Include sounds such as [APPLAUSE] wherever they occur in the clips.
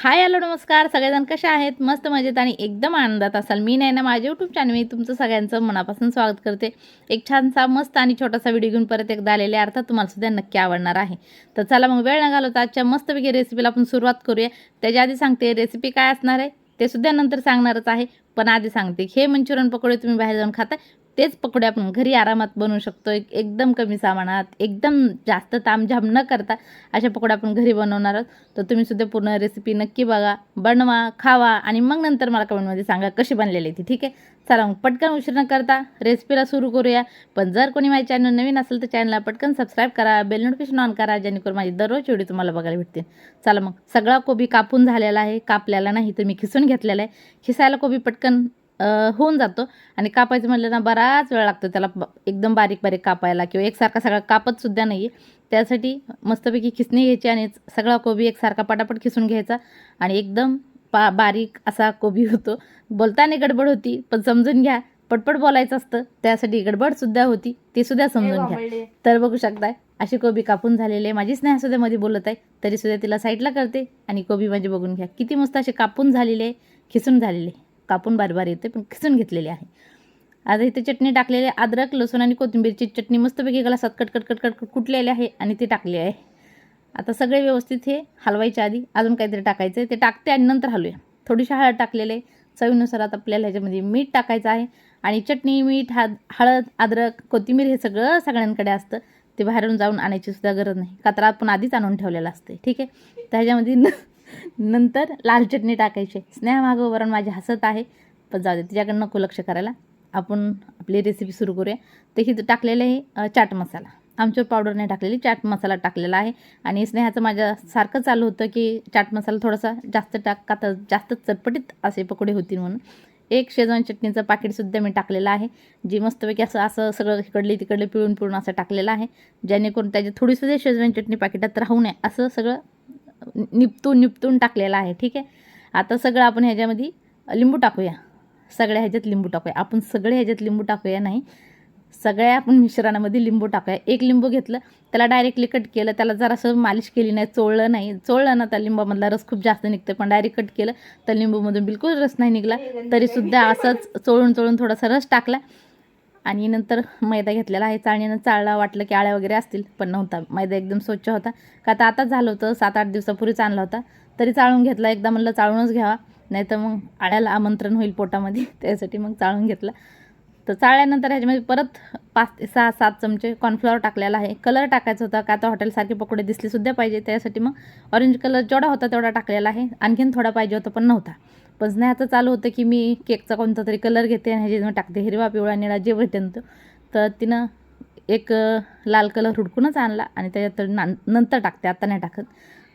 Hi hello नमस्कार. सगळेजण कसे आहेत? मस्त मजेत आणि एकदम आनंदात असाल. मी नाही ना माझ्या यूट्यूब चॅनल मी तुमचं सगळ्यांचं मनापासून स्वागत करते. एक छानसा मस्त आणि छोटासा व्हिडिओ घेऊन परत एकदा आलेले अर्थात तुम्हाला सुद्धा नक्की आवडणार आहे. तर चला मग वेळ न घालवता आजच्या मस्तपैकी रेसिपीला आपण सुरुवात करूया. त्याच्या आधी सांगते रेसिपी काय असणार आहे? ते सुद्धा नंतर सांगणारच आहे. पण आधी सांगते हे मंचुरियन पकोडे तुम्ही बाहेर जाऊन खाताय. तेच पकोडे आपण घरी आरामात बनवू शकतो. एक एकदम कमी सामानात एकदम जास्त तामझाम न करता अशा पकोडे आपण घरी बनवणार आहोत. तर तुम्ही सुद्धा पूर्ण रेसिपी नक्की बघा. बनवा खावा आणि मग नंतर मला कमेंटमध्ये सांगा कशी बनलेली ती ठीक आहे? चला मग पटकन उशीर न करता रेसिपीला सुरू करूया. पण जर कोणी माझ्या चॅनल नवीन असेल तर चॅनलला पटकन सबस्क्राईब करा बेल नोटिफिकेशन ऑन करा जेणेकरून माझी दररोज व्हिडिओ तुम्हाला बघायला भेटतील. चला मग सगळा कोबी कापून झालेला आहे. कापलेला नाही तर मी खिसून घेतलेला आहे. खिसायला कोबी पटकन होऊन जातो. आणि कापायचं म्हटलं ना बराच वेळ लागतो त्याला. एकदम बारीक बारीक कापायला किंवा एकसारखा सगळा कापत सुद्धा नाही आहे त्यासाठी मस्तपैकी खिसणी घ्यायची आणि सगळा कोबी एकसारखा पटापट खिसून घ्यायचा. आणि एकदम पा बारीक असा कोबी होतो. बोलताना गडबड होती पण समजून घ्या. पटपट बोलायचं असतं त्यासाठी गडबडसुद्धा होती ती सुद्धा समजून घ्या. तर बघू शकताय अशी कोबी कापून झालेली आहे. माझी स्नेहासुद्धा मध्ये बोलत आहे तरी सुद्धा तिला साईडला करते आणि कोबी माझी बघून घ्या. किती मस्त अशी कापून झालेली आहे खिसून झालेली आहे. कापून बार बार येते पण खिसून घेतलेली आहे. आता इथे चटणी टाकलेली आहे अद्रक लसूण आणि कोथिंबीरची चटणी मस्तपैकी गलासात कट कट कट कट कुटलेली आहे आणि ती टाकली आहे. आता सगळे व्यवस्थित हे हलवायच्या आधी अजून काहीतरी टाकायचं आहे ते टाकते आणि नंतर हलवूया. थोडीशी हळद टाकलेले आहे. चवीनुसार आता आपल्याला ह्याच्यामध्ये मीठ टाकायचं आहे आणि चटणी मीठ हा हळद अद्रक कोथिंबीर हे सगळं सगळ्यांकडे असतं. ते बाहेरून जाऊन आणायची सुद्धा गरज नाही. का आपण आधीच आणून ठेवलेलं असते. ठीक आहे? तर ह्याच्यामध्ये न नंतर लाल चटणी टाकायची. स्नेहा मागं वरण माझी हसत आहे. पण जाऊ दे तिच्याकडे नको लक्ष करायला. आपण आपली रेसिपी सुरू करूया. तर ही टाकलेलं आहे चाट मसाला. आमचूर पावडर नाही टाकलेली चाट मसाला टाकलेला आहे. आणि स्नेहाचं माझ्या सारखं चालू होतं की चाट मसाला थोडासा जास्त टाक का तर जास्त चटपटीत असे पकोडे होतील म्हणून. एक शेजवान चटणीचं पाकिटसुद्धा मी टाकलेलं आहे. जी मस्तपैकी असं असं सगळं इकडले तिकडले पिळून पिळून असं टाकलेलं आहे. जेणेकरून त्याची थोडीसुद्धा शेजवान चटणी पाकिटात राहू नये असं सगळं निपतून निपतून टाकलेला आहे ठीक आहे? आता सगळं आपण ह्याच्यामध्ये लिंबू टाकूया. सगळ्या ह्याच्यात लिंबू टाकूया. आपण सगळे ह्याच्यात लिंबू टाकूया नाही. सगळ्या आपण मिश्रणामध्ये लिंबू टाकूया. एक लिंबू घेतलं त्याला डायरेक्टली कट केलं त्याला जरासं मालिश केली नाही चोळलं नाही. चोळलं ना त्या लिंबामधला रस खूप जास्त निघतं पण डायरेक्ट कट केलं तर लिंबूमधून बिलकुल रस नाही निघला. तरीसुद्धा असंच चोळून चोळून थोडासा रस टाकला. आणि नंतर मैदा घेतलेला आहे. चाळणीनं चाळला वाटलं की आळ्या वगैरे असतील पण नव्हता. मैदा एकदम स्वच्छ होता. का तर आताच झालं होतं सात आठ दिवसापूर्वीच आणला होता. तरी चाळून घेतला. एकदा म्हणलं चाळूनच घ्यावा नाही तर मग आळ्याला आमंत्रण होईल पोटामध्ये. [LAUGHS] त्यासाठी मग चाळून घेतला. तर चाळल्यानंतर ह्याच्यामध्ये परत पाच ते सहा सात चमचे कॉर्नफ्लॉवर टाकलेला आहे. कलर टाकायचा होता. का तर हॉटेलसारखे पकोडे दिसले सुद्धा पाहिजे. त्यासाठी मग ऑरेंज कलर जेवढा होता तेवढा टाकलेला आहे. आणखीन थोडा पाहिजे होता पण नव्हता. पण स्नेहाचं चालू होतं की मी केकचा कोणता तरी कलर घेते आणि ह्याच्यात टाकते. हिरवा पिवळा निळा जे भेटेन तो. तर तिनं एक लाल कलर हुडकूनच आणला आणि त्याच्यात ना नंतर टाकते. आता नाही टाकत.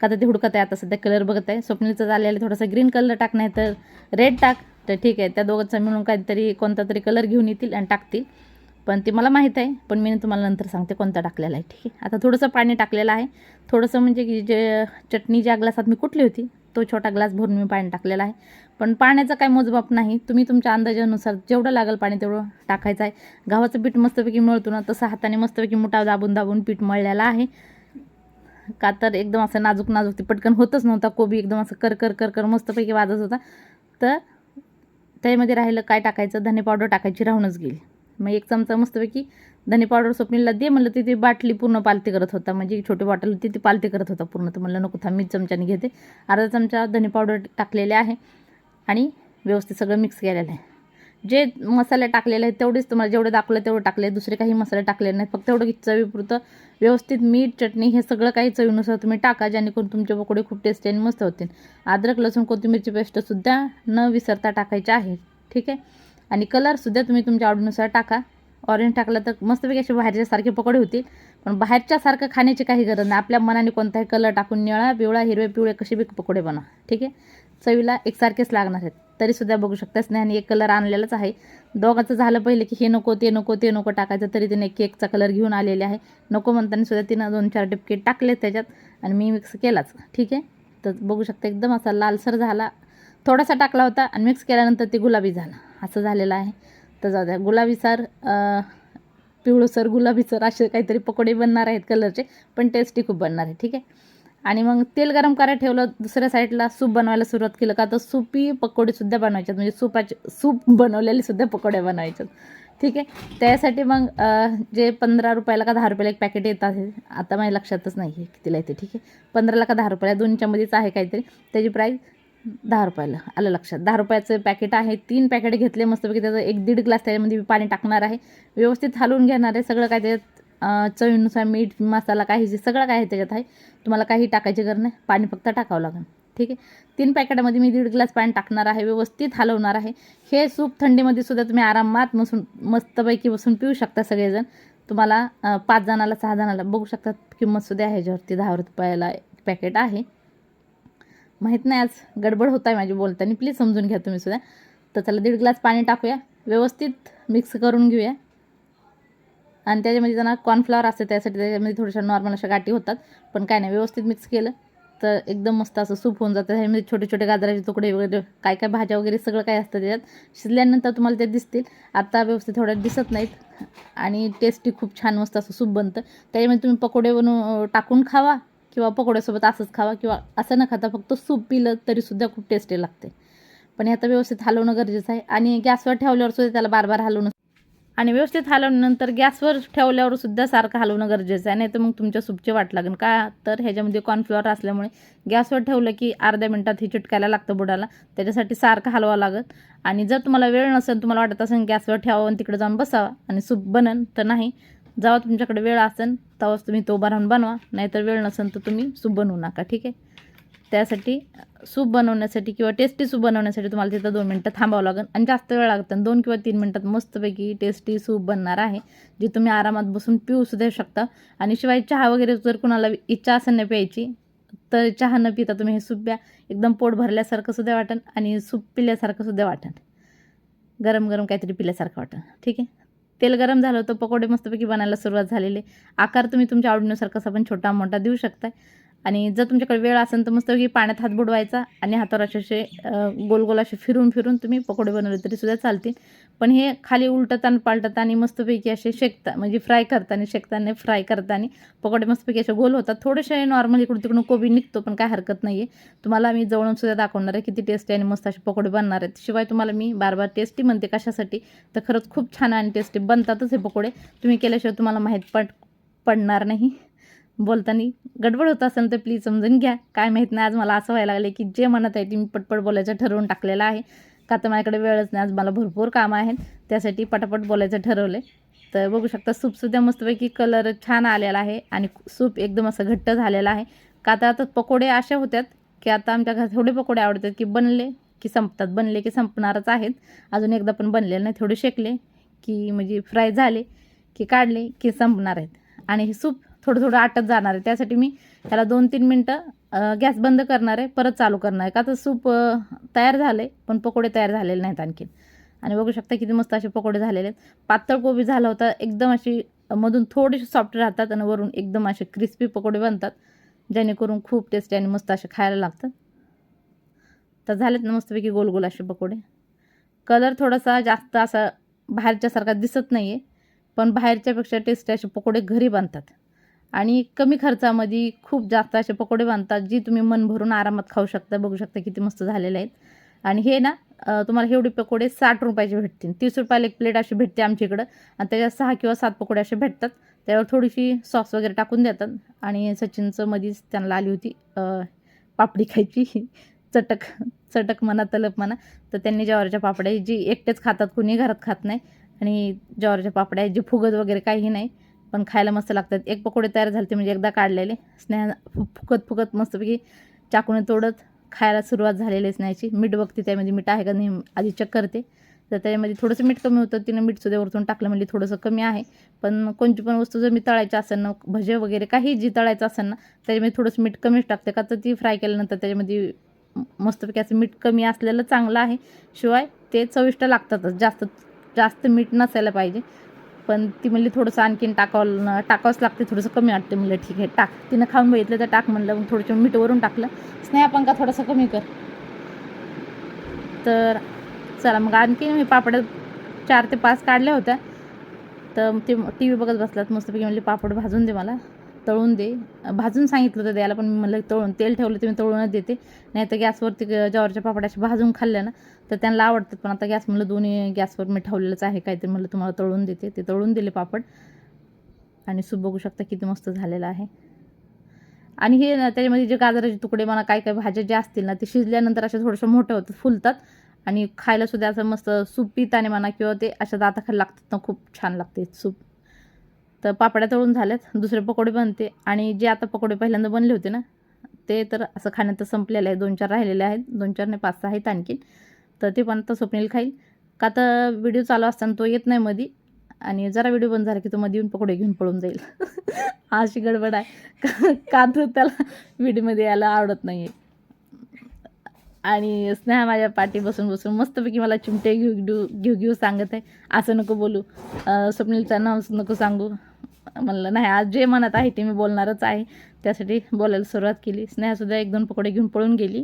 का तर ते हुडकत आहे. आता सध्या कलर बघत आहे. स्वप्नीलचं आलेलं थोडासा ग्रीन कलर टाक नाही तर रेड टाक. तर ठीक आहे. त्या दोघांचं मिळून काहीतरी कोणता तरी कलर घेऊन येतील आणि टाकतील. पण ते मला माहीत आहे. पण मी तुम्हाला नंतर सांगते कोणता टाकलेला आहे. ठीक आहे. आता थोडंसं पाणी टाकलेलं आहे. थोडंसं म्हणजे की जे चटणी ज्या ग्लासात मी कुठली होती तो छोटा ग्लास भरून मी पाणी टाकलेला आहे. पण पाण्याचा काय मोजमाप नाही. तुम्ही तुमच्या अंदाजानुसार जेवढं लागेल पाणी तेवढं टाकायचं आहे. गव्हाचं पीठ मस्तपैकी मळतो ना तसं हाताने मस्तपैकी मोठा दाबून दाबून पीठ मळलेलं आहे. का तर एकदम असं नाजूक नाजूक ते पटकन होतच नव्हता. कोबी एकदम असं कर कर कर कर मस्तपैकी वाजत होता. तर त्यामध्ये राहिलं काय टाकायचं? धने पावडर टाकायची राहूनच गेली. मग एक चमचा मस्तपैकी धने पावडर स्वप्नीला दे म्हणलं ती ती बाटली पूर्ण पालती करत होता. म्हणजे एक छोटी बॉटल होती ती पालती करत होता पूर्ण. तर म्हणलं नको थांब मीच चमच्याने घेते. अर्धा चमचा धने पावडर टाकलेले आहे आणि व्यवस्थित सगळं मिक्स केलेलं आहे. जे मसाले टाकलेले आहेत तेवढेच तुम्हाला जेवढे दाखवलं तेवढं टाकले. दुसरे काही मसाले टाकलेले नाहीत. फक्त एवढं की चवीपुरतं व्यवस्थित मीठ चटणी हे सगळं काही चवीनुसार तुम्ही टाका जेणेकरून तुमचे पकोडे खूप टेस्टी आणि मस्त होतील. अद्रक लसूण कोथिंबीरची पेस्टसुद्धा न विसरता टाकायची आहे. ठीक आहे? आणि कलरसुद्धा तुम्ही तुमच्या आवडीनुसार टाका. ऑरेंज टाकलं तर मस्तपैकी असे बाहेरच्यासारखे पकोडे होतील पण बाहेरच्यासारखं खाण्याची काही गरज नाही. आपल्या मनाने कोणताही कलर टाकून निळा पिवळा हिरवे पिवळे कसे बी पकोडे बनवा. ठीक आहे? चवीला एकसारखेच लागणार आहेत. तरीसुद्धा बघू शकता स्नेहाने एक कलर आणलेलाच आहे. दोघांचं झालं पहिले की हे नको ते नको ते नको टाकायचं. तरी तिने केकचा कलर घेऊन आलेले आहे. नको म्हणताना सुद्धा तिनं दोन चार टिपके टाकले त्याच्यात आणि मी मिक्स केलाच. ठीक आहे? तर बघू शकता एकदम असा लालसर झाला. थोडासा टाकला होता आणि मिक्स केल्यानंतर ते गुलाबी झाला. असं झालेलं आहे. तर जाऊ द्या. गुलाबीसार पिवळसर गुलाबीसर असे काहीतरी पकोडे बनणार आहेत कलरचे पण टेस्टी खूप बनणार आहे ठीक आहे? आणि मग तेल गरम करायला ठेवलं दुसऱ्या साईडला सूप बनवायला सुरुवात केलं का तर सुपी पकोडेसुद्धा बनवायच्यात. म्हणजे सुपाचे सूप बनवलेले सुद्धा बनवायच्यात ठीक आहे? त्यासाठी मग जे पंधरा रुपयाला का दहा रुपयाला एक पॅकेट येत आहे आता माझ्या लक्षातच नाही आहे कितीला येते ठीक आहे? पंधराला का दहा रुपयाला दोन मध्येच आहे काहीतरी. त्याची प्राईस दहा रुपयाला. आलं लक्षात. दहा रुपयाचं पॅकेट आहे. तीन पॅकेट घेतले मस्तपैकी. त्याचं एक दीड ग्लास त्याच्यामध्ये मी पाणी टाकणार आहे. व्यवस्थित हलवून घेणार आहे. सगळं काय त्याच्यात चवीनुसार मीठ मसाला काही जे सगळं काय आहे त्याच्यात आहे. तुम्हाला काही टाकायची गरज नाही. पाणी फक्त टाकावं लागेल. ठीक आहे? तीन पॅकेटमध्ये मी दीड ग्लास पाणी टाकणार आहे. व्यवस्थित हलवणार आहे. हे सूप थंडीमध्ये सुद्धा तुम्ही आरामात बसून मस्तपैकी बसून पिऊ शकता सगळेजण. तुम्हाला पाच जणाला सहा जणाला बघू शकतात किंमतसुद्धा आहे. ह्याच्यावरती दहा रुपयाला पॅकेट आहे. माहीत नाही आज गडबड होत आहे माझी बोलताना. प्लीज समजून घ्या तुम्ही सुद्धा. तर चला दीड ग्लास पाणी टाकूया. व्यवस्थित मिक्स करून घेऊया. आणि त्याच्यामध्ये त्यांना कॉर्नफ्लॉवर असते त्यासाठी त्याच्यामध्ये थोड्याशा नॉर्मल अशा गाठी होतात. पण काय नाही व्यवस्थित मिक्स केलं. तर एकदम मस्त असं सूप होऊन जातं. ह्यामध्ये छोटे छोटे गाजराचे तुकडे वगैरे काय काय भाज्या वगैरे सगळं काय असतं त्याच्यात. शिजल्यानंतर तुम्हाला ते दिसतील. आत्ता व्यवस्थित थोड्या दिसत नाहीत. आणि टेस्टी खूप छान मस्त असं सूप बनतं. त्याच्यामध्ये तुम्ही पकोडे बनवून टाकून खावा. किंवा पकोड्यासोबत असंच खावा किंवा असं न खाता फक्त सूप पिलं तरीसुद्धा खूप टेस्टी लागते. पण हे आता व्यवस्थित हलवणं गरजेचं आहे आणि गॅसवर ठेवल्यावर सुद्धा त्याला बार बार हलवणं आणि व्यवस्थित हलवल्यानंतर गॅसवर ठेवल्यावर सुद्धा सारखं हलवणं गरजेचं आहे. नाही तर मग तुमच्या सूपची वाट लागेल. का? तर ह्याच्यामध्ये कॉर्नफ्लॉवर असल्यामुळे गॅसवर ठेवलं की अर्ध्या मिनटात हे चिटकायला लागतं बुडाला. त्याच्यासाठी सारखं हलवावं लागत आणि जर तुम्हाला वेळ नसेल तुम्हाला वाटत असेल गॅसवर ठेवावं आणि तिकडे जाऊन बसावं आणि सूप बनन तर नाही. जेव्हा तुमच्याकडे वेळ असेल तेव्हाच तुम्ही तो उभा राहून बनवा. नाहीतर वेळ नसेल तर तुम्ही सूप बनवू नका ठीक आहे? त्यासाठी सूप बनवण्यासाठी किंवा टेस्टी सूप बनवण्यासाठी तुम्हाला तिथं दोन मिनटं थांबावं लागेल. आणि जास्त वेळ लागतं दोन किंवा तीन मिनटात मस्तपैकी टेस्टी सूप बनणार आहे जी तुम्ही आरामात बसून पिऊ सुद्धा शकता. आणि शिवाय चहा वगैरे जर कुणाला इच्छा असेल नाही प्यायची तर चहा न पिता तुम्ही हे सूप प्या. एकदम पोट भरल्यासारखं सुद्धा वाटेल आणि सूप पिल्यासारखं सुद्धा वाटेल गरम गरम काहीतरी पिल्यासारखं वाटेल ठीक आहे? तेल गरम झालं तर पकोडे मस्तपैकी बनायला सुरुवात झालेली आकार तुम्ही तुमच्या आवडीनुसार कसा पण छोटा मोठा देऊ शकताय. आणि जर तुमच्याकडे वेळ असेल तर मस्तपैकी पाण्यात हात बुडवायचा आणि हातावर असे असे गोल गोल असे फिरून फिरून तुम्ही पकोडे बनवले तरी सुद्धा चालतील. पण हे खाली उलटताना पालटताना मस्तपैकी असे शेकता म्हणजे फ्राय करताना शेकताना फ्राय करताना पकोडे मस्तपैकी असे गोल होतात. थोडेसे नॉर्मल इकडून तिकडून कोबी निघतो पण काय हरकत नाही आहे तुम्हाला मी जवळून सुद्धा दाखवणार आहे किती टेस्टी आणि मस्त असे पकोडे बनणार आहेत. शिवाय तुम्हाला मी बार बार टेस्टी म्हणते कशासाठी? तर खरंच खूप छान आणि टेस्टी बनतातच हे पकोडे. तुम्ही केल्याशिवाय तुम्हाला माहीत पड पडणार नाही. बोलताना गडबड होत असेल तर प्लीज समजून घ्या. काय माहीत नाही आज मला असं व्हायला लागलं की जे म्हणत आहे ते मी पटपट बोलायचं ठरवून टाकलेलं आहे. का तर माझ्याकडे वेळच नाही आज मला भरपूर कामं आहेत. त्यासाठी पटापट बोलायचं ठरवलं तर बघू शकता सूपसुद्धा मस्तपैकी कलर छान आलेला आहे आणि सूप एकदम असं घट्ट झालेलं आहे. का तर आता पकोडे अशा होत्यात की आता आमच्या घरात थोडे पकोडे आवडतात की बनले की संपतात. बनले की संपणारच आहेत. अजून एकदा पण बनलेले नाही थोडे शेकले की म्हणजे फ्राय झाले की काढले की संपणार आहेत. आणि हे सूप थोडं थोडं आटत जाणार आहे. त्यासाठी मी त्याला दोन तीन मिनटं गॅस बंद करणार आहे परत चालू करणार आहे. का तर सूप तयार झालं आहे पण पकोडे तयार झालेले नाहीत आणखीन. आणि बघू शकता किती मस्त असे पकोडे झालेले आहेत. पातळ कोबी झाला होता एकदम अशी मधून थोडेसे सॉफ्ट राहतात आणि वरून एकदम असे क्रिस्पी पकोडे बनतात जेणेकरून खूप टेस्टी आणि मस्त असे खायला लागतात. तर झालेत ना मस्तपैकी गोल गोल असे पकोडे. कलर थोडासा जास्त असा बाहेरच्यासारखा दिसत नाही आहे पण बाहेरच्यापेक्षा टेस्टी असे पकोडे घरी बनतात. आणि कमी खर्चामध्ये खूप जास्त असे पकोडे बांधतात जी तुम्ही मन भरून आरामात खाऊ शकता बघू शकता किती मस्त झालेले आहेत. आणि हे ना तुम्हाला एवढे पकोडे साठ रुपयाचे भेटतील. तीस रुपयाला एक प्लेट अशी भेटते आमच्या इकडं. आणि त्याच्यात सहा किंवा सात पकोडे असे भेटतात. त्यावर थोडीशी सॉस वगैरे टाकून देतात. आणि सचिनचं मधीच त्यांना आली होती पापडी खायची. चटक चटक म्हणा तलप म्हणा. तर त्यांनी ज्वारीच्या पापड्या जी एकटेच खातात कुणी घरात खात नाही. आणि ज्वारीच्या पापड्या जे फुगत वगैरे काही नाही. पण खायला मस्त लागतात. एक पकोडे तयार झाले म्हणजे एकदा काढलेले. स्नेहा फुकत फुकत मस्तपैकी चाकूने तोडत खायला सुरुवात झालेली स्नेहाची. मीठ बघते त्यामध्ये मीठ आहे का नाही आधी चेक करते. तर त्याच्यामध्ये थोडंसं मीठ कमी होतं तिनं मीठ सुद्धा वरतून टाकलं म्हणजे थोडंसं कमी आहे. पण कोणती पण वस्तू जर मी तळायची असेल ना भजे वगैरे काही जी तळायचं असेल ना त्याच्यामध्ये थोडंसं मीठ कमीच टाकते. का तर ती फ्राय केल्यानंतर त्याच्यामध्ये मस्तपैकी असं मीठ कमी असलेलं चांगलं आहे. शिवाय ते चविष्ट लागतातच. जास्त जास्त मीठ नसायला पाहिजे. पण ती म्हणली थोडंसं आणखीन टाकावं टाकावंच लागते थोडंसं कमी वाटते म्हणलं ठीक आहे टाक. तिनं खाऊन बघितलं तर टाक म्हणलं मग थोडंसं मीठवरून टाकलं. स्नेहा पंखा थोडंसं कमी कर. तर चला मग आणखीन मी पापड चार ते पाच काढल्या होत्या. तर ते टी व्ही बघत बसलात मस्तपैकी म्हणली पापड भाजून दे मला. तळून दे. भाजून सांगितलं होतं द्यायला पण मी म्हणलं तळून तेल ठेवलं तर मी तळूनच देते. नाही तर गॅसवरती ग- पापड्याशी अशा भाजून खाल्ल्या ना तर त्यांना आवडतात. पण आता गॅस म्हणलं दोन्ही गॅसवर मी ठेवलेलंच आहे. काहीतरी म्हणलं तुम्हाला तळून देते. ते तळून दिले पापड. आणि सूप बघू शकता किती मस्त झालेलं आहे. आणि हे ना त्याच्यामध्ये जे गाजराचे तुकडे म्हणा काय काय भाज्या ज्या असतील ना ते शिजल्यानंतर अशा थोडंसं मोठं होतात फुलतात. आणि खायला सुद्धा असं मस्त सूप पिताने म्हणा किंवा ते अशा दाताखाली लागतात ना खूप छान लागते सूप. तर पापड्या तळून झाल्यात दुसरे पकोडे बनते. आणि जे आता पकोडे पहिल्यांदा बनले होते ना ते तर असं खाण्यात संपलेलं आहे दोन चार राहिलेले आहेत दोन चार नाही पाच सहा आहेत आणखीन. तर ते पण आता स्वप्नील खाईल. का तर व्हिडिओ चालू असताना तो येत नाही मधी. आणि जरा व्हिडिओ बंद झाला की तो मध्ये येऊन पकोडे घेऊन पळून जाईल. [LAUGHS] अशी गडबड आहे. का- [LAUGHS] का तर त्याला व्हिडिओमध्ये यायला आवडत नाही आहे आणि स्नेहा माझ्या पाठी बसून बसून मस्तपैकी मला चिमटे घेऊ घेऊ घेऊ घेऊ सांगत आहे. असं नको बोलू. स्वप्नीलचं नाव नको सांगू. म्हणलं नाही आज जे मनात आहे ते मी बोलणारच आहे. त्यासाठी बोलायला सुरुवात केली. स्नेहासुद्धा एक दोन पकोडे घेऊन पळून गेली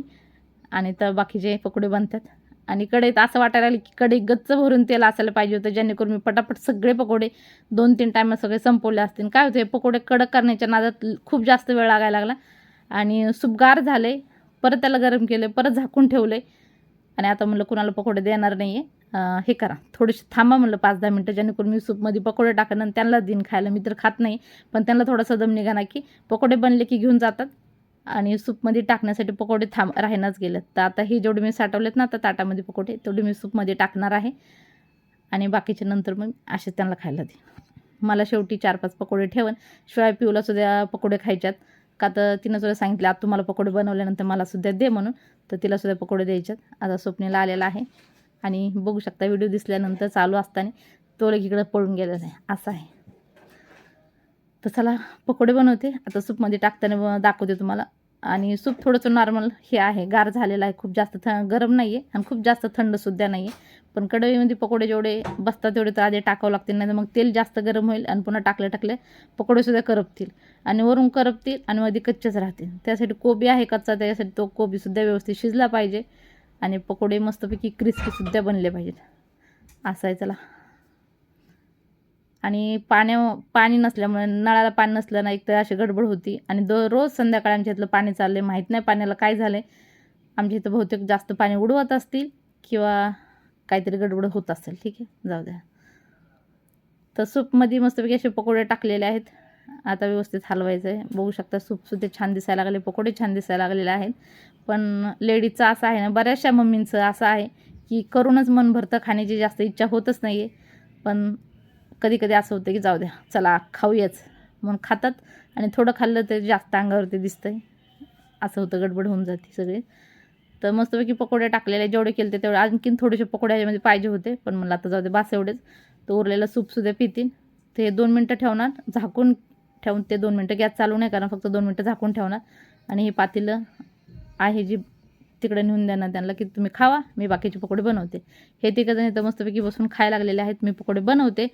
आणि तर बाकीचे पकोडे बनतात. आणि कढईत असं वाटायला लागलं की कढई गच्च भरून तेल असायला पाहिजे होतं जेणेकरून मी पटापट सगळे पकोडे दोन तीन टायमात सगळे संपवले असतील. काय होते पकोडे कडक करण्याच्या नादात खूप जास्त वेळ लागायला लागला आणि सुपगार झाले परत त्याला गरम केले परत झाकून ठेवले आणि आता म्हणलं कुणाला पकोडे देणार नाही आहे हे करा. थोडेसे थांबा म्हणलं पाच दहा मिनटं जेणेकरून मी सूपमध्ये पकोडे टाकणं आणि त्यांना देईन खायला. मी तर खात नाही पण त्यांना थोडासा दम निघाला की पकोडे बनले की घेऊन जातात. आणि सूपमध्ये टाकण्यासाठी पकोडे थांब राहण्याच गेलेत तर आता हे जेवढे मी साठवलेत ना आता ताटामध्ये पकोडे तेवढे मी सूपमध्ये टाकणार आहे. आणि बाकीचे नंतर मग असे त्यांना खायला दे मला शेवटी चार पाच पकोडे ठेवन. शिवाय पिऊला सुद्धा पकोडे खायच्यात. का तर तिनं सुद्धा सांगितलं आता तुम्हाला पकोडे बनवल्यानंतर मला सुद्धा दे म्हणून. तर तिला सुद्धा पकोडे द्यायच्यात आता स्वप्नीला आलेला आहे. आणि बघू शकता व्हिडिओ दिसल्यानंतर चालू असताना तो इकडं पळून गेलेला आहे. असं आहे. तर चला पकोडे बनवते. आता सूपमध्ये टाकताना दाखवते तुम्हाला. आणि सूप थोडंसं नॉर्मल हे आहे. गार झालेलं आहे. खूप जास्त थ गरम नाही आहे आणि खूप जास्त थंडसुद्धा नाही आहे पण कढईमध्ये पकोडे जेवढे बसतात तेवढे तर आधी टाकावं लागतील. नाही तर मग तेल जास्त गरम होईल आणि पुन्हा टाकले टाकले पकोडेसुद्धा करपतील. आणि वरून करपतील आणि मध्ये कच्चेच राहतील. त्यासाठी कोबी आहे कच्चा. त्याच्यासाठी तो कोबीसुद्धा व्यवस्थित शिजला पाहिजे. आणि पकोडे मस्तपैकी क्रिस्पीसुद्धा बनले पाहिजेत. असं आहे चला. आणि पाण्या पाणी नसल्यामुळे नळाला पाणी नसलं ना एक तर अशी गडबड होती. आणि दो रोज संध्याकाळी आमच्या इथलं पाणी चाललं आहे माहीत नाही पाण्याला काय झालं आहे आमच्या इथं बहुतेक जास्त पाणी उडवत असतील किंवा काहीतरी गडबड होत असेल. ठीक आहे जाऊ द्या. तर सूपमध्ये मस्तपैकी असे पकोडे टाकलेले आहेत. आता व्यवस्थित हलवायचं आहे बघू शकता सूपसुद्धा छान दिसायला लागले. पकोडे छान दिसायला लागलेले आहेत. पण लेडीजचं असं आहे ना बऱ्याचशा मम्मींचं असं आहे की करूनच मन भरतं खाण्याची जास्त इच्छा होतच नाही आहे पण कधी कधी असं होतं की जाऊ द्या चला खाऊयाच. म्हणून खातात आणि थोडं खाल्लं तर जास्त अंगावरती आहे असं होतं गडबड होऊन जाते सगळे. तर मस्तपैकी पकोडे टाकलेले जेवढे केले तेवढे. आणखीन थोडेसे पकोड्यामध्ये पाहिजे होते पण मला आता जाऊ दे बास एवढेच. तर उरलेलं सूपसुद्धा पितील ते दोन मिनटं ठेवणार झाकून ठेवून ते दोन मिनटं. गॅस चालू नाही कारण फक्त दोन मिनटं झाकून ठेवणार. आणि हे पातेलं आहे जी तिकडे नेऊन देणार त्यांना की तुम्ही खावा मी बाकीचे पकोडे बनवते. हे तिकडे तर मस्तपैकी बसून खायला लागलेले आहेत. मी पकोडे बनवते.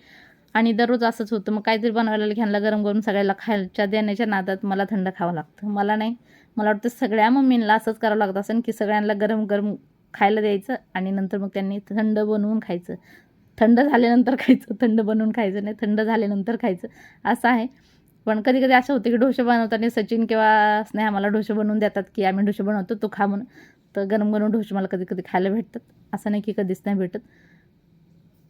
आणि दररोज असंच होतं. मग काहीतरी बनवायला लागलं की ह्यांना गरम गरम सगळ्याला खायच्या देण्याच्या नादात मला थंड खावं लागतं. मला नाही. मला वाटतं सगळ्या मम्मींना असंच करावं लागत असेल की सगळ्यांना गरम गरम खायला द्यायचं आणि नंतर मग त्यांनी थंड बनवून खायचं. थंड झाल्यानंतर [LAUGHS] खायचं थंड बनवून खायचं नाही थंड झाल्यानंतर खायचं. असं आहे. पण कधी कधी असं होतं की डोसे बनवताना सचिन किंवा स्नेहा मला डोसे बनवून देतात की आम्ही डोसे बनवतो तो खा म्हणून. तर गरम गरम डोसे मला कधी कधी खायला भेटतात. असं नाही की कधीच नाही भेटत.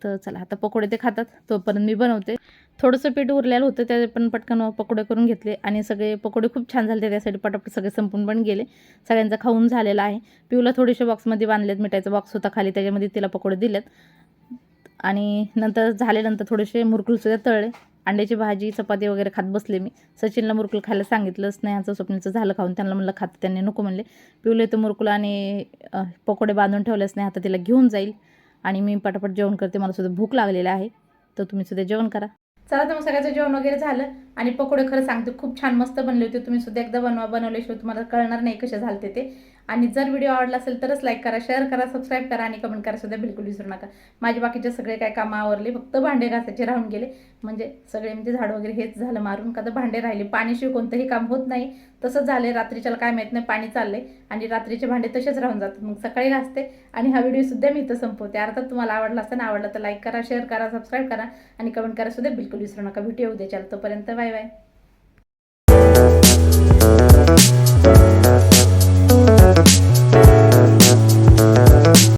तर चला आता पकोडे ते खातात तोपर्यंत मी बनवते. थोडंसं पीठ उरलेलं होतं ते पण पटकन पकोडे करून घेतले. आणि सगळे पकोडे खूप छान झाले त्यासाठी पटापट सगळे संपून पण गेले. सगळ्यांचा खाऊन झालेला आहे. पिऊला थोडेसे बॉक्समध्ये बांधलेत मिठाईचा बॉक्स होता खाली त्याच्यामध्ये तिला पकोडे दिलेत. आणि नंतर झाल्यानंतर थोडेसे मुरकुलसुद्धा तळले. अंड्याची भाजी चपाती वगैरे खात बसले मी. सचिनला मुरकुल खायला सांगितलं स्नेहाचं स्वप्नीचं झालं खाऊन. त्यांना म्हणलं खात त्यांनी नको म्हणले. पिवले तर मुरकुल आणि पकोडे बांधून ठेवले स्नेहा आता तिला घेऊन जाईल. आणि मी पटापट जेवण करते. मला सुद्धा भूक लागलेली आहे. तर तुम्ही सुद्धा जेवण करा. चला तर मग सगळ्याचं जेवण वगैरे झालं. आणि पकोडे खरं सांगते खूप छान मस्त बनले होते. तुम्ही सुद्धा एकदा बनवा बनवल्याशिवाय तुम्हाला कळणार नाही कसे झालते ते. आणि जर व्हिडिओ आवडला असेल तरच लाईक करा शेअर करा सबस्क्राईब करा आणि कमेंट करा सुद्धा बिलकुल विसरू नका. माझे बाकीचे सगळे काय कामं आवरले फक्त भांडे घासायचे राहून गेले. म्हणजे सगळे म्हणजे झाड वगैरे हेच झालं मारून का तर भांडे राहिले. पाणीशिवाय कोणतंही काम होत नाही. तसंच झाले रात्रीच्याला काय माहीत नाही पाणी चाललंय. आणि रात्रीचे भांडे तसेच राहून जातात. मग सकाळी घासते आणि हा व्हिडिओ सुद्धा मी इथं संपवते. अर्थात तुम्हाला आवडला असताना आवडला तर लाईक करा शेअर करा सबस्क्राईब करा आणि कमेंट करा सुद्धा बिलकुल विसरू नका. भेटूया उद्या चाल तोपर्यंत बाय बाय